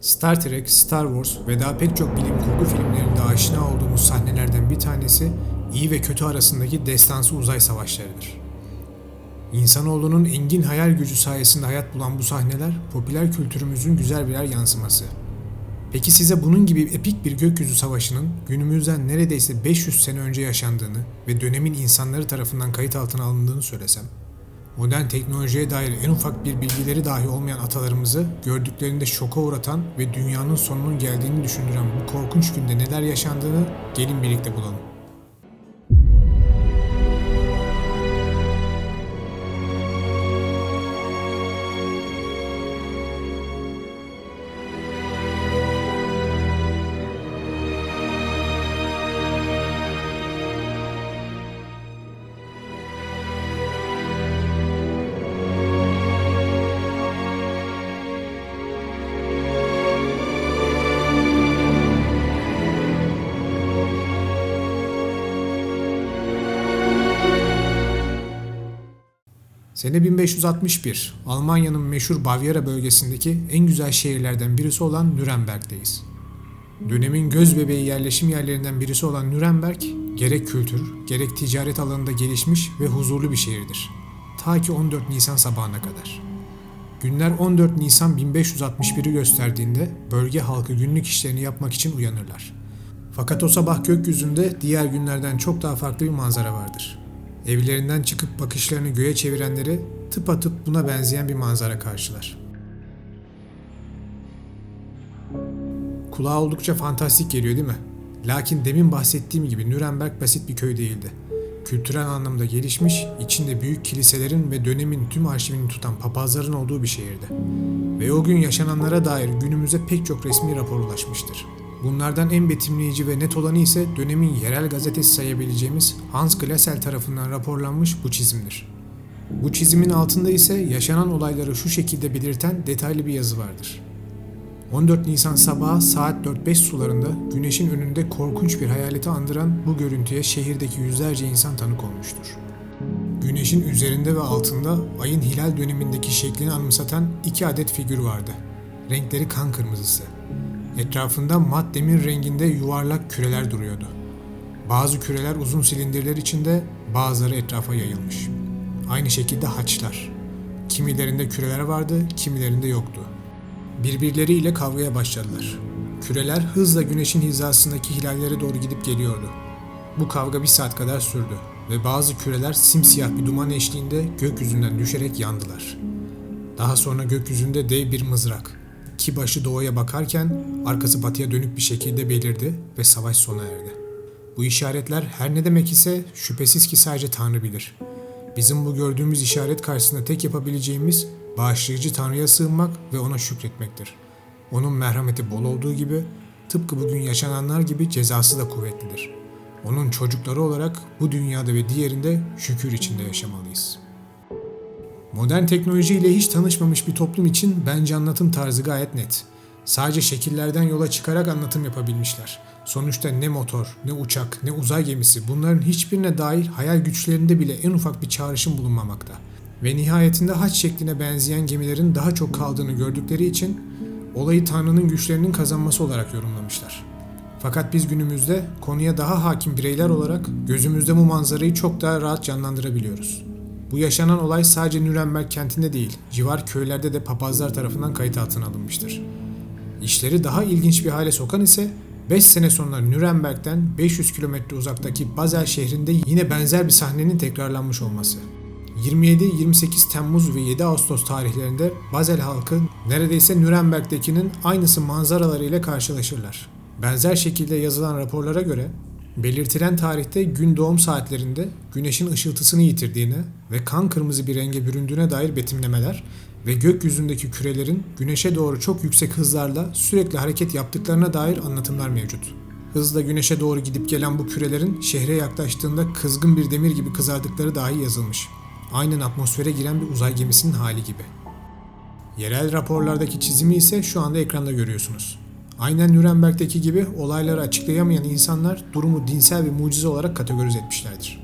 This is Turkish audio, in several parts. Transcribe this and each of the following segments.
Star Trek, Star Wars ve daha pek çok bilim kurgu filmlerinde aşina olduğumuz sahnelerden bir tanesi iyi ve kötü arasındaki destansı uzay savaşlarıdır. İnsanoğlunun engin hayal gücü sayesinde hayat bulan bu sahneler popüler kültürümüzün güzel birer yansıması. Peki size bunun gibi epik bir gökyüzü savaşının günümüzden neredeyse 500 sene önce yaşandığını ve dönemin insanları tarafından kayıt altına alındığını söylesem? Modern teknolojiye dair en ufak bir bilgileri dahi olmayan atalarımızı gördüklerinde şoka uğratan ve dünyanın sonunun geldiğini düşündüren bu korkunç günde neler yaşandığını gelin birlikte bulalım. Sene 1561, Almanya'nın meşhur Bavyera bölgesindeki en güzel şehirlerden birisi olan Nürnberg'deyiz. Dönemin göz bebeği yerleşim yerlerinden birisi olan Nürnberg, gerek kültür, gerek ticaret alanında gelişmiş ve huzurlu bir şehirdir. Ta ki 14 Nisan sabahına kadar. Günler 14 Nisan 1561'i gösterdiğinde bölge halkı günlük işlerini yapmak için uyanırlar. Fakat o sabah gökyüzünde diğer günlerden çok daha farklı bir manzara vardır. Evlerinden çıkıp bakışlarını göğe çevirenleri tıpatıp buna benzeyen bir manzara karşılar. Kulağa oldukça fantastik geliyor değil mi? Lakin demin bahsettiğim gibi Nürnberg basit bir köy değildi. Kültürel anlamda gelişmiş, içinde büyük kiliselerin ve dönemin tüm arşivini tutan papazların olduğu bir şehirdi. Ve o gün yaşananlara dair günümüze pek çok resmi rapor ulaşmıştır. Bunlardan en betimleyici ve net olanı ise dönemin yerel gazetesi sayabileceğimiz Hans Glassel tarafından raporlanmış bu çizimdir. Bu çizimin altında ise yaşanan olayları şu şekilde belirten detaylı bir yazı vardır. 14 Nisan sabahı saat 4-5 sularında güneşin önünde korkunç bir hayaleti andıran bu görüntüye şehirdeki yüzlerce insan tanık olmuştur. Güneşin üzerinde ve altında ayın hilal dönemindeki şeklini anımsatan iki adet figür vardı. Renkleri kan kırmızısı. Etrafında mat demir renginde yuvarlak küreler duruyordu. Bazı küreler uzun silindirler içinde, bazıları etrafa yayılmış. Aynı şekilde haçlar. Kimilerinde küreler vardı, kimilerinde yoktu. Birbirleriyle kavgaya başladılar. Küreler hızla güneşin hizasındaki hilallere doğru gidip geliyordu. Bu kavga bir saat kadar sürdü ve bazı küreler simsiyah bir duman eşliğinde gökyüzünden düşerek yandılar. Daha sonra gökyüzünde dev bir mızrak, ki başı doğuya bakarken arkası batıya dönük bir şekilde belirdi ve savaş sona erdi. Bu işaretler her ne demek ise şüphesiz ki sadece Tanrı bilir. Bizim bu gördüğümüz işaret karşısında tek yapabileceğimiz bağışlayıcı Tanrı'ya sığınmak ve ona şükretmektir. Onun merhameti bol olduğu gibi tıpkı bugün yaşananlar gibi cezası da kuvvetlidir. Onun çocukları olarak bu dünyada ve diğerinde şükür içinde yaşamalıyız.'' Modern teknolojiyle hiç tanışmamış bir toplum için bence anlatım tarzı gayet net. Sadece şekillerden yola çıkarak anlatım yapabilmişler. Sonuçta ne motor, ne uçak, ne uzay gemisi bunların hiçbirine dair hayal güçlerinde bile en ufak bir çağrışım bulunmamakta. Ve nihayetinde haç şekline benzeyen gemilerin daha çok kaldığını gördükleri için olayı Tanrı'nın güçlerinin kazanması olarak yorumlamışlar. Fakat biz günümüzde konuya daha hakim bireyler olarak gözümüzde bu manzarayı çok daha rahat canlandırabiliyoruz. Bu yaşanan olay sadece Nürnberg kentinde değil, civar köylerde de papazlar tarafından kayıt altına alınmıştır. İşleri daha ilginç bir hale sokan ise 5 sene sonra Nürnberg'den 500 kilometre uzaktaki Basel şehrinde yine benzer bir sahnenin tekrarlanmış olması. 27, 28 Temmuz ve 7 Ağustos tarihlerinde Basel halkı neredeyse Nürnberg'dekinin aynısı manzaralarıyla karşılaşırlar. Benzer şekilde yazılan raporlara göre Belirtilen tarihte gün doğum saatlerinde güneşin ışıltısını yitirdiğine ve kan kırmızı bir renge büründüğüne dair betimlemeler ve gökyüzündeki kürelerin güneşe doğru çok yüksek hızlarla sürekli hareket yaptıklarına dair anlatımlar mevcut. Hızla güneşe doğru gidip gelen bu kürelerin şehre yaklaştığında kızgın bir demir gibi kızardıkları dahi yazılmış. Aynen atmosfere giren bir uzay gemisinin hali gibi. Yerel raporlardaki çizimi ise şu anda ekranda görüyorsunuz. Aynen Nürnberg'deki gibi olayları açıklayamayan insanlar durumu dinsel bir mucize olarak kategorize etmişlerdir.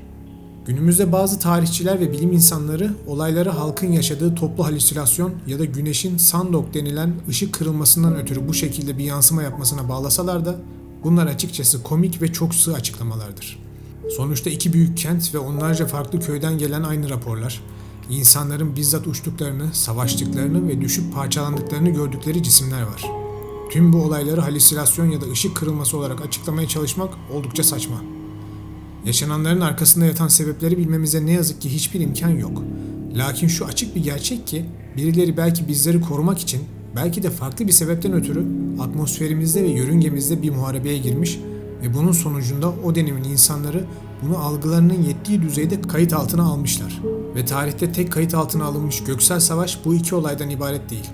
Günümüzde bazı tarihçiler ve bilim insanları olayları halkın yaşadığı toplu halüsinasyon ya da güneşin sandok denilen ışık kırılmasından ötürü bu şekilde bir yansıma yapmasına bağlasalar da bunlar açıkçası komik ve çok sığ açıklamalardır. Sonuçta iki büyük kent ve onlarca farklı köyden gelen aynı raporlar, insanların bizzat uçtuklarını, savaştıklarını ve düşüp parçalandıklarını gördükleri cisimler var. Tüm bu olayları halüsinasyon ya da ışık kırılması olarak açıklamaya çalışmak oldukça saçma. Yaşananların arkasında yatan sebepleri bilmemize ne yazık ki hiçbir imkan yok. Lakin şu açık bir gerçek ki birileri belki bizleri korumak için belki de farklı bir sebepten ötürü atmosferimizde ve yörüngemizde bir muharebeye girmiş ve bunun sonucunda o dönemin insanları bunu algılarının yettiği düzeyde kayıt altına almışlar. Ve tarihte tek kayıt altına alınmış göksel savaş bu iki olaydan ibaret değil.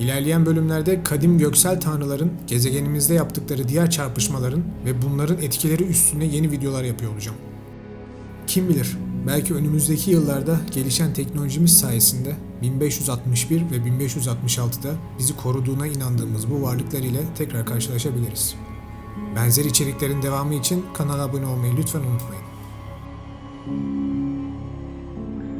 İlerleyen bölümlerde kadim göksel tanrıların gezegenimizde yaptıkları diğer çarpışmaların ve bunların etkileri üstüne yeni videolar yapıyor olacağım. Kim bilir, belki önümüzdeki yıllarda gelişen teknolojimiz sayesinde 1561 ve 1566'da bizi koruduğuna inandığımız bu varlıklar ile tekrar karşılaşabiliriz. Benzer içeriklerin devamı için kanala abone olmayı lütfen unutmayın.